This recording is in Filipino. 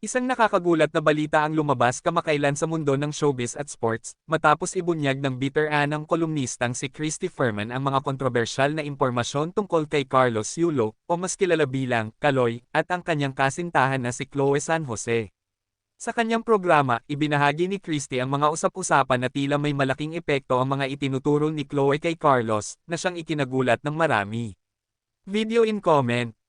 Isang nakakagulat na balita ang lumabas kamakailan sa mundo ng showbiz at sports, matapos ibunyag ng bitter ng kolumnistang si Christy Furman ang mga kontrobersyal na impormasyon tungkol kay Carlos Yulo, o mas kilala bilang Kaloy, at ang kanyang kasintahan na si Chloe San Jose. Sa kanyang programa, ibinahagi ni Christy ang mga usap-usapan na tila may malaking epekto ang mga itinuturo ni Chloe kay Carlos, na siyang ikinagulat ng marami. Video in comment